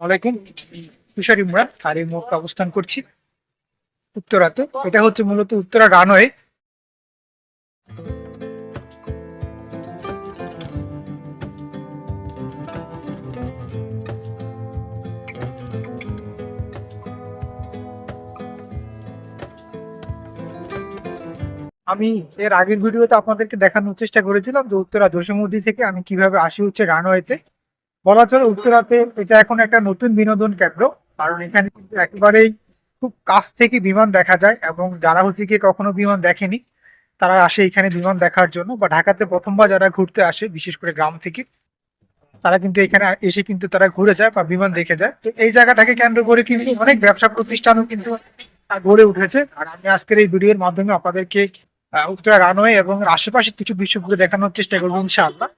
ওয়ালাইকুম। তুষার ইমরান আর এই মুহূর্তে অবস্থান করছি। উত্তরাতে এটা হচ্ছে মূলত উত্তরা রানওয়ে। আমি এর আগের ভিডিওতে আপনাদেরকে দেখানোর চেষ্টা করেছিলাম যে উত্তরা জসীমুদ্দি থেকে আমি কীভাবে আসি হচ্ছে রানওয়েতে। বলা চলে উত্তরাতে এটা এখন একটা নতুন বিনোদন কেন্দ্র, কারণ এখানে কিন্তু একেবারেই খুব কাছ থেকে বিমান দেখা যায় এবং যারা হচ্ছে গিয়ে কখনো বিমান দেখেনি, তারা আসে এখানে বিমান দেখার জন্য বা ঢাকাতে প্রথমবার যারা ঘুরতে আসে, বিশেষ করে গ্রাম থেকে, তারা কিন্তু এখানে এসে কিন্তু তারা ঘুরে যায় বা বিমান দেখে যায়। তো এই জায়গাটাকে কেন্দ্র করে কিন্তু অনেক ব্যবসা প্রতিষ্ঠানও কিন্তু গড়ে উঠেছে। আর আমি আজকের এই ভিডিওর মাধ্যমে আপনাদেরকে উত্তরা রানওয়ে এবং আশেপাশের কিছু ঘুরে দেখানোর চেষ্টা করব ইনশাআল্লাহ।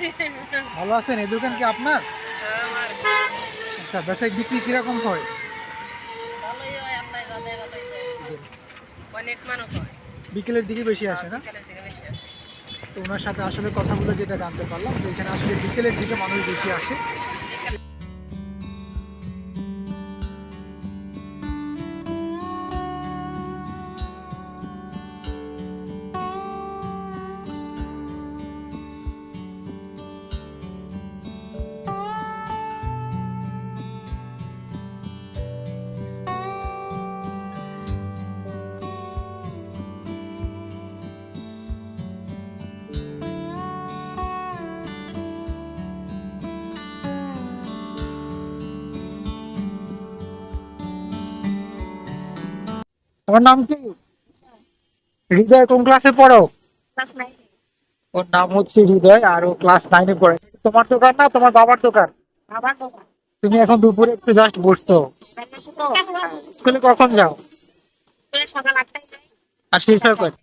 ভালো আছেন? এই দোকান কি আপনার? আচ্ছা বেচাই বিক্রি কীরকম হয়? হয় হয়। হয়। বিকেলের দিকে বেশি আসে না। তো ওনার সাথে আসলে কথা বলে যেটা জানতে পারলাম যে এখানে আসলে বিকেলের দিকে মানুষ বেশি আসে। তোমার নাম কি? হৃদয় কোন ক্লাসে পড়ো। ওর নাম হচ্ছে হৃদয় আর ও ক্লাস নাইনে পড়ে। তোমার দোকান না? তোমার বাবার দোকান। তুমি এখন দুপুরে একটু জাস্ট বসছো। স্কুলে কখন যাও? সকাল আটটায় যাই। আর শেষ হয় কয়?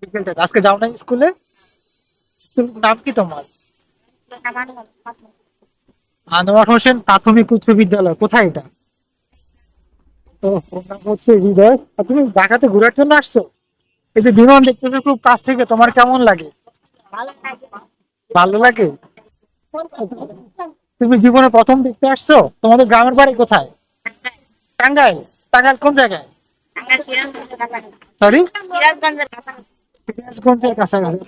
বিকেল আজকে যাও না স্কুলে? স্কুল নাম কি তোমার। আনোয়ার হোসেন প্রাথমিক উচ্চ বিদ্যালয়। কোথায় এটা? ওর নাম হচ্ছে হৃদয়। আর তুমি ঢাকাতে ঘোরার জন্য আসছো? এই যে বিমান দেখতেছো খুব কাছ থেকে তোমার কেমন লাগে? ভালো লাগে। তুমি জীবনে প্রথম দেখতে আসছো? তোমাদের গ্রামের বাড়ি কোথায়? টাঙ্গাইল। টাঙ্গাইল কোন জায়গায়? সরি সিরাজগঞ্জের কাছাকাছি।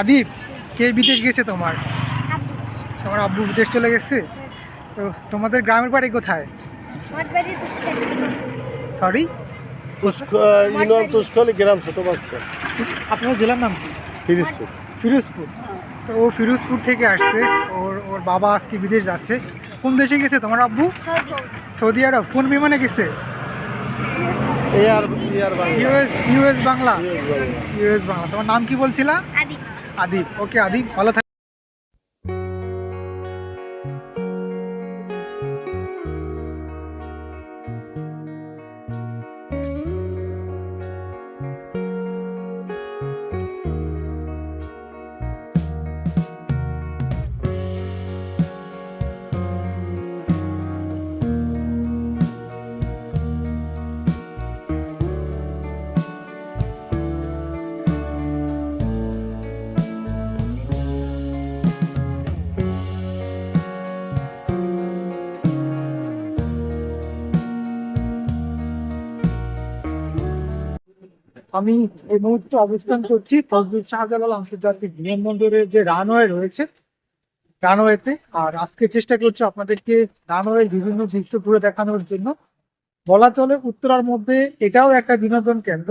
আদিব কে বিদেশ গেছে তোমার? তোমার আব্বু বিদেশ চলে গেছে? তো তোমাদের গ্রামের বাড়ি কোথায়। সরি ইউনিয়ন তুষ্কলি গ্রাম ছোট বাচ্চা। আপনার জেলার নাম কি? ফিরিজপুর। ফিরোজপুর। তো ও ফিরোজপুর থেকে আসছে। ওর ওর বাবা আজকে বিদেশ যাচ্ছে। কোন দেশে গেছে তোমার আব্বু? সৌদি। আরব। কোন বিমানে গেছে? Air air Bangla. US US Bangla. US Bangla. তোমার নাম কি বলছিলা? আদিব ওকে আদিব ভালো আমি এই মুহূর্তে অবস্থান করছি ফজলুল শাহজালাল আন্তর্জাতিক বিমানবন্দরের যে রানওয়ে রয়েছে, রানওয়েতে। আর আজকে চেষ্টা করছি আপনাদেরকে রানওয়ের বিভিন্ন দৃশ্য ঘুরে দেখানোর জন্য। বলা চলে উত্তরার মধ্যে এটাও একটা বিনোদন কেন্দ্র।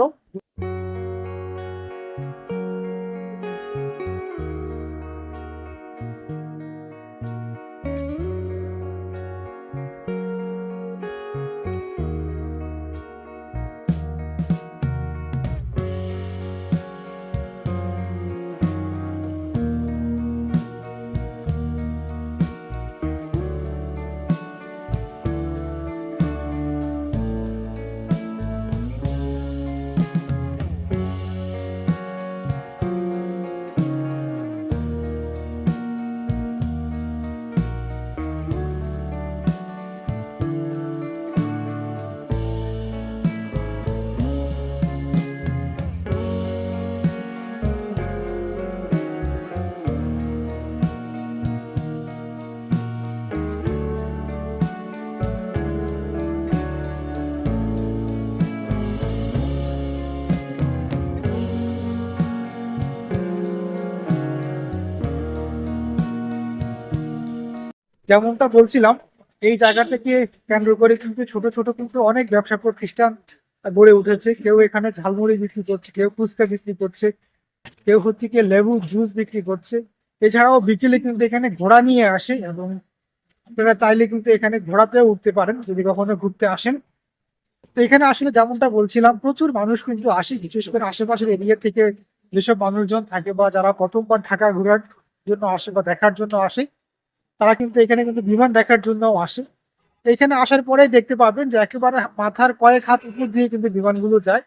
যেমনটা বলছিলাম, এই জায়গা থেকে কেন্দ্র করে কিন্তু ছোট ছোট কিন্তু অনেক ব্যবসা প্রতিষ্ঠান গড়ে উঠেছে। কেউ এখানে ঝালমুড়ি বিক্রি করছে, কেউ ফুচকা বিক্রি করছে, কেউ হচ্ছে কি লেবু, জুস বিক্রি করছে। এছাড়াও বিকেলে কিন্তু এখানে ঘোড়া নিয়ে আসে এবং আপনারা চাইলে কিন্তু এখানে ঘোড়াতেও উঠতে পারেন যদি কখনো ঘুরতে আসেন। তো এখানে আসলে যেমনটা বলছিলাম, প্রচুর মানুষ কিন্তু আসে, বিশেষ করে আশেপাশের এরিয়া থেকে যেসব মানুষজন থাকে বা যারা প্রথমবার ঢাকা ঘোরার জন্য আসে বা দেখার জন্য আসে তারা কিন্তু এখানে কিন্তু বিমান দেখার জন্যও আসে। এখানে আসার পরেই দেখতে পাবেন যে একেবারে মাথার কয়েক হাত উপর দিয়ে কিন্তু বিমানগুলো যায়।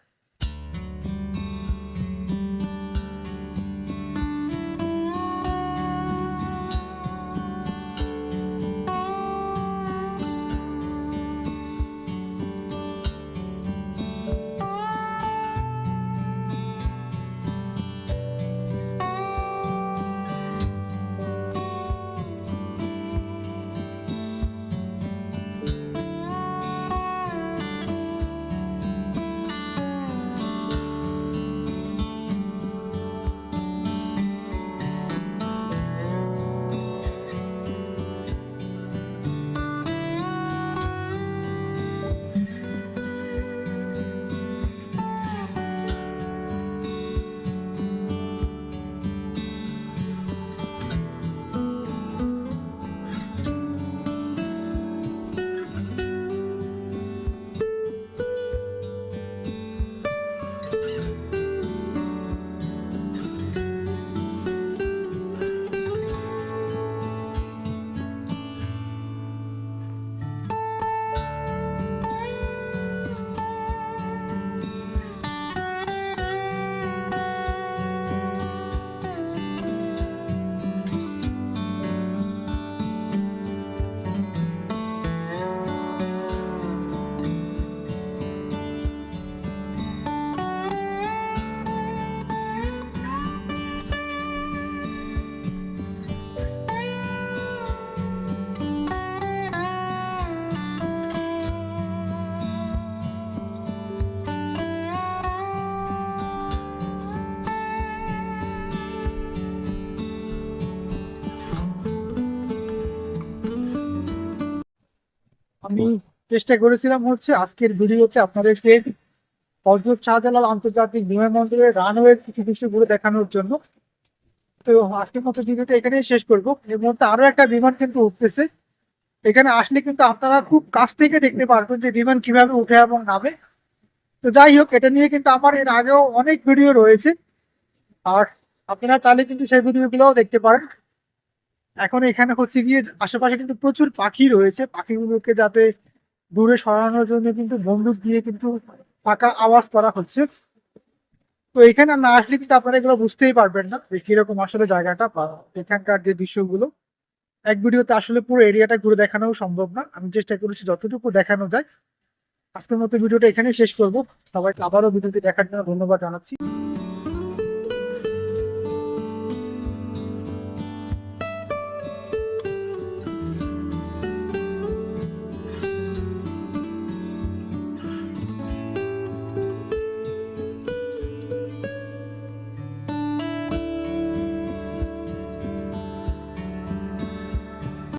আমি চেষ্টা করেছিলাম হচ্ছে আজকের ভিডিওতে আপনাদেরকে হজরত শাহজালাল আন্তর্জাতিক বিমানবন্দরের রানওয়ে কিছু দৃশ্যগুলো দেখানোর জন্য। তো আজকের মতো ভিডিওটা এখানেই শেষ করব। এর মধ্যে আরও একটা বিমান কিন্তু উঠতেছে। এখানে আসলে কিন্তু আপনারা খুব কাছ থেকে দেখতে পারবেন যে বিমান কীভাবে উঠে এবং নামে। তো যাই হোক এটা নিয়ে কিন্তু আমার এর আগেও অনেক ভিডিও রয়েছে। আর আপনারা চাইলে কিন্তু সেই ভিডিওগুলোও দেখতে পারেন। এখন এখানে হচ্ছে গিয়ে আশেপাশে কিন্তু প্রচুর পাখি রয়েছে। পাখিগুলোকে যাতে দূরে সরানোর জন্য কিন্তু বন্দুক দিয়ে কিন্তু ফাঁকা আওয়াজ করা হচ্ছে। তো এখানে না আসলে কিন্তু আপনারা এগুলো বুঝতেই পারবেন না যে কীরকম আসলে জায়গাটা বা এখানকার যে দৃশ্যগুলো। এক ভিডিওতে আসলে পুরো এরিয়াটা ঘুরে দেখানো সম্ভব না। আমি চেষ্টা করেছি যতটুকু দেখানো যায়। আজকের মতো ভিডিওটা এখানেই শেষ করব। সবাইকে আবারও ভিডিওটি দেখার জন্য ধন্যবাদ জানাচ্ছি।